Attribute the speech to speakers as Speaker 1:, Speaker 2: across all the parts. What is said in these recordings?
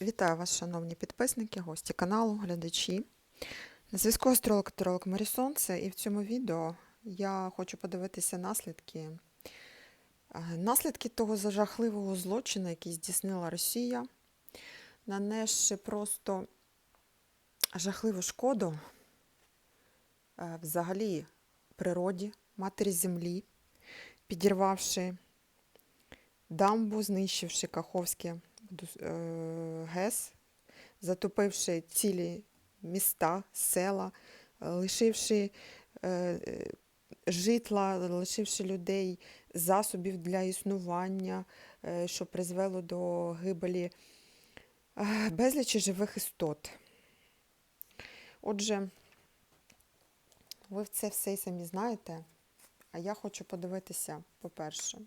Speaker 1: Вітаю вас, шановні підписники, гості каналу, глядачі. На зв'язку астролог катеролог Марі Сонце, і в цьому відео я хочу подивитися наслідки. е, Наслідки того жахливого злочину, який здійснила Росія, нанесши просто жахливу шкоду е, взагалі природі, матері землі, підірвавши дамбу, знищивши Каховське ГЕС, затопивши цілі міста, села, е, лишивши е, е, житла, лишивши людей засобів для існування, е, що призвело до гибелі е, безлічі живих істот. Отже, ви це все і самі знаєте, а я хочу подивитися, по-перше,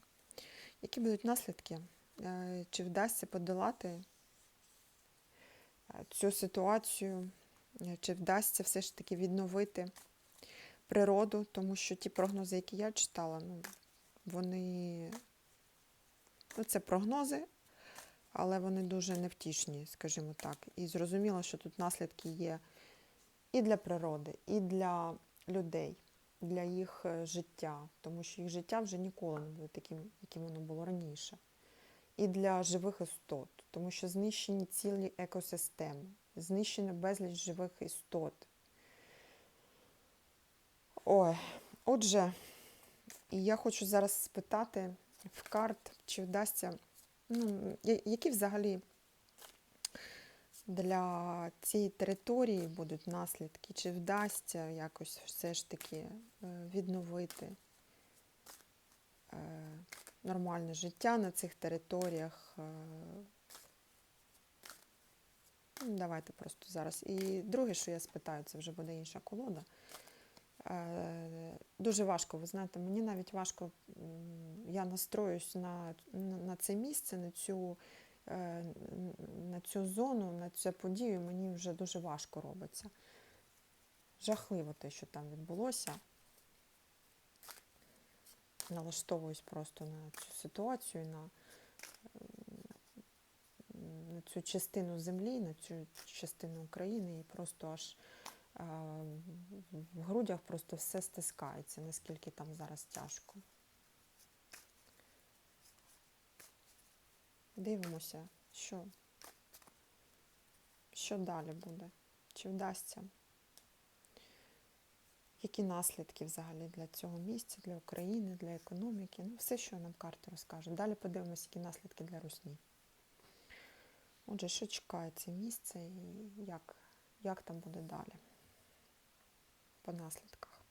Speaker 1: які будуть наслідки Е, чи вдасться подолати е, цю ситуацію, е, чи вдасться все ж таки відновити природу, тому що ті прогнози, які я читала, ну, вони ну, це прогнози, але вони дуже невтішні, скажімо так. І зрозуміло, що тут наслідки є і для природи, і для людей, для їх е, життя, тому що їх життя вже ніколи не буде таким, яким воно було раніше і для живих істот, тому що знищені цілі екосистеми, знищено безліч живих істот. Ой, отже, я хочу зараз спитати в карт, чи вдасться, ну, які взагалі для цієї території будуть наслідки, чи вдасться якось все ж таки е, відновити нормальне життя на цих територіях. е. Ну, Давайте просто зараз. І друге, що я спитаю, це вже буде інша колода. Е, Дуже важко, ви знаєте, мені навіть важко, я настроюсь на, на, це місце, на цю, е, на цю зону, на цю подію, мені вже дуже важко робиться. Жахливо те, що там відбулося налаштовуюсь просто на цю ситуацію, на, на цю частину землі, на цю частину України, і просто аж а, в- грудях просто все стискається, наскільки там зараз тяжко. Дивимося, що, що далі буде, чи вдасться. Які наслідки взагалі для цього місця, для України, для економіки? Ну, все, що нам карти розкаже. Далі подивимося, які наслідки для Русні. Отже, що чекає це місце і як, як там буде далі по наслідках?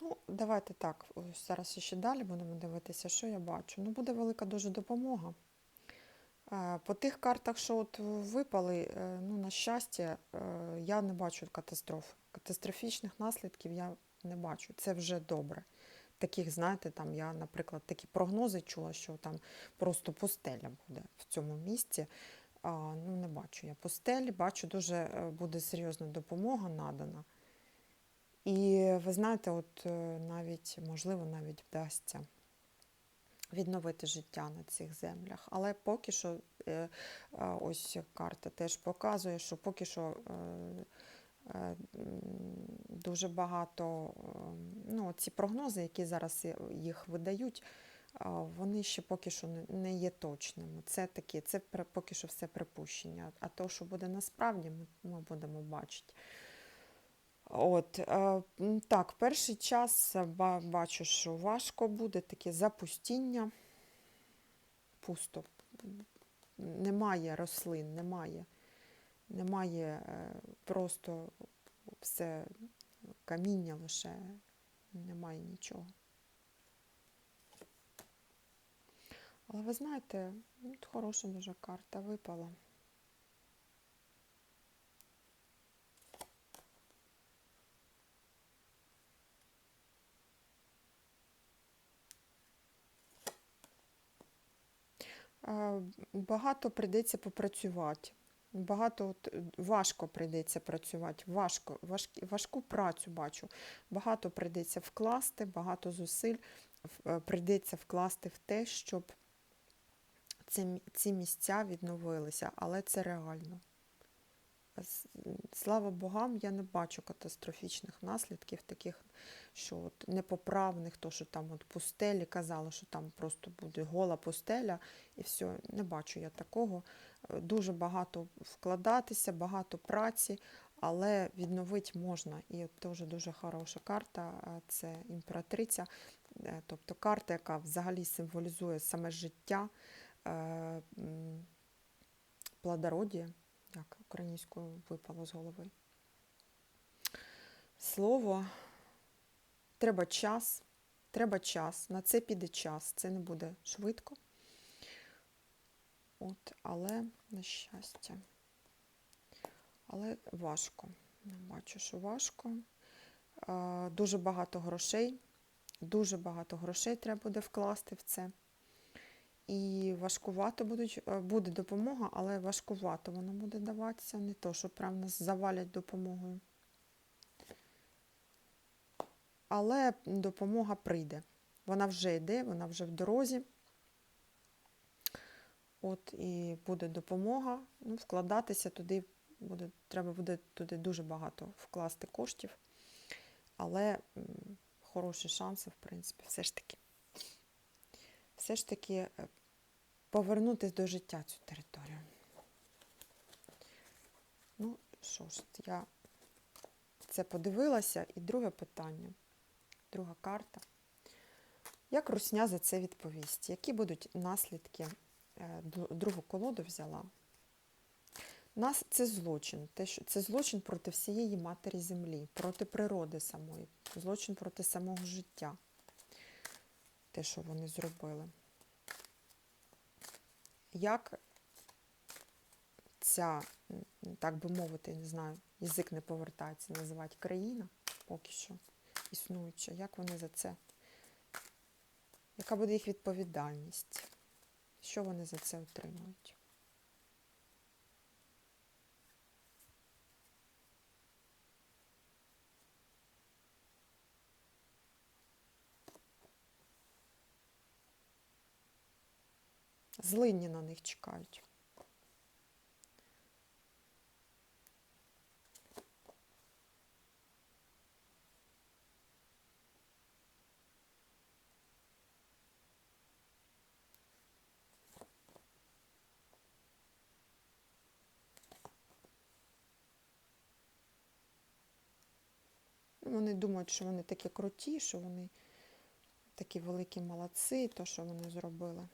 Speaker 1: Ну, давайте так. Зараз ще далі будемо дивитися, що я бачу. Ну, буде велика дуже допомога. Е, По тих картах, що от випали, е, ну, на щастя, е, я не бачу катастроф. Катастрофічних наслідків я не бачу. Це вже добре. Таких, знаєте, там я, наприклад, такі прогнози чула, що там просто пустеля буде в цьому місці. А, ну, не бачу я пустелі, бачу, дуже буде серйозна допомога надана. І ви знаєте, от е, навіть, можливо, навіть вдасться відновити життя на цих землях. Але поки що, е, ось карта теж показує, що поки що е, е, дуже багато, е, ну, ці прогнози, які зараз їх видають, вони ще поки що не- є точними. Це такі, це поки що все припущення. А то, що буде насправді, ми будемо бачити. От, е, так, перший час бачу, що важко буде таке запустіння. пусто. Немає рослин, немає. Немає е, просто все каміння лише, немає нічого. Але ви знаєте, хороша дуже карта випала. Багато прийдеться попрацювати. Багато от, е, важко прийдеться працювати, важко, важкі, важку працю бачу. Багато прийдеться вкласти, багато зусиль е, прийдеться вкласти в те, щоб ці, ці місця відновилися, але це реально. Слава Богам, я не бачу катастрофічних наслідків, таких, що от непоправних, то що там от пустелі казали, що там просто буде гола пустеля, і все. Не бачу я такого. Е, Дуже багато вкладатися, багато праці, але відновити можна. І теж дуже хороша карта це імператриця, е, тобто карта, яка взагалі символізує саме життя, е, плодородія, українською випало з голови. Слово, треба час, треба час. На це піде час. Це не буде швидко. От, але на щастя. Але важко. Я бачу, що важко. Дуже багато грошей. Дуже багато грошей треба буде вкласти в це. І важкувато будуть, е, буде допомога, але важкувато вона буде даватися. Не то, що прям нас завалять допомогою. Але допомога прийде. Вона вже йде, вона вже в дорозі. От і буде допомога. Ну, вкладатися туди буде, треба буде туди дуже багато вкласти коштів. Але хороші шанси, в принципі, все ж таки. Все ж таки повернутися до життя цю територію. Ну, що ж, я це подивилася. І друге питання, друга карта. Як Русня за це відповість? Які будуть наслідки? Е, Другу колоду взяла. Нас це злочин. Це злочин проти всієї матері землі, проти природи самої, злочин проти самого життя. Те, що вони зробили. Як ця, так би мовити, не знаю, язик не повертається, називати країна поки що існуюча, як вони за це? Яка буде їх відповідальність? Що вони за це отримують? Злинні на них чекають. Вони думають, що вони такі круті, що вони такі великі молодці, то, що вони зробили.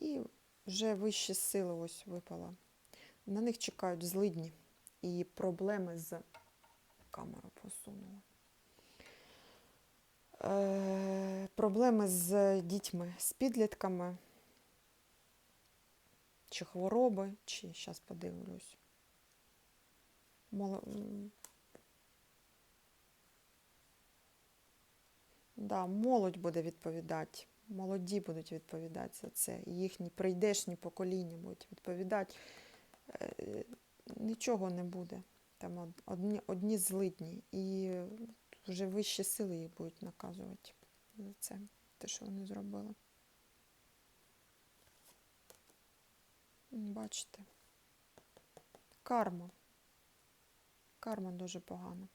Speaker 1: І вже вищі сили ось випала. На них чекають злидні і проблеми з камеру посунула. Е, проблеми з дітьми, з підлітками, чи хвороби, чи зараз подивлюсь. Да, молодь буде відповідати. Молоді будуть відповідати за це. Їхні прийдешні покоління будуть відповідати. Е, Нічого не буде. Там одні, одні злидні. І вже вищі сили їх будуть наказувати за це, те, що вони зробили. Бачите. Карма. Карма дуже погана.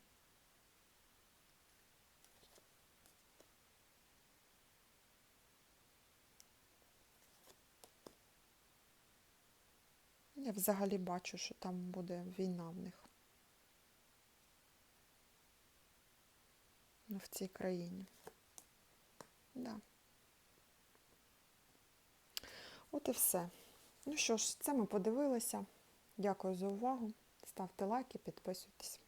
Speaker 1: Я взагалі бачу, що там буде війна в них. Ну, в цій країні. Да. От і все. Ну що ж, це ми подивилися. Дякую за увагу. Ставте лайки, підписуйтесь.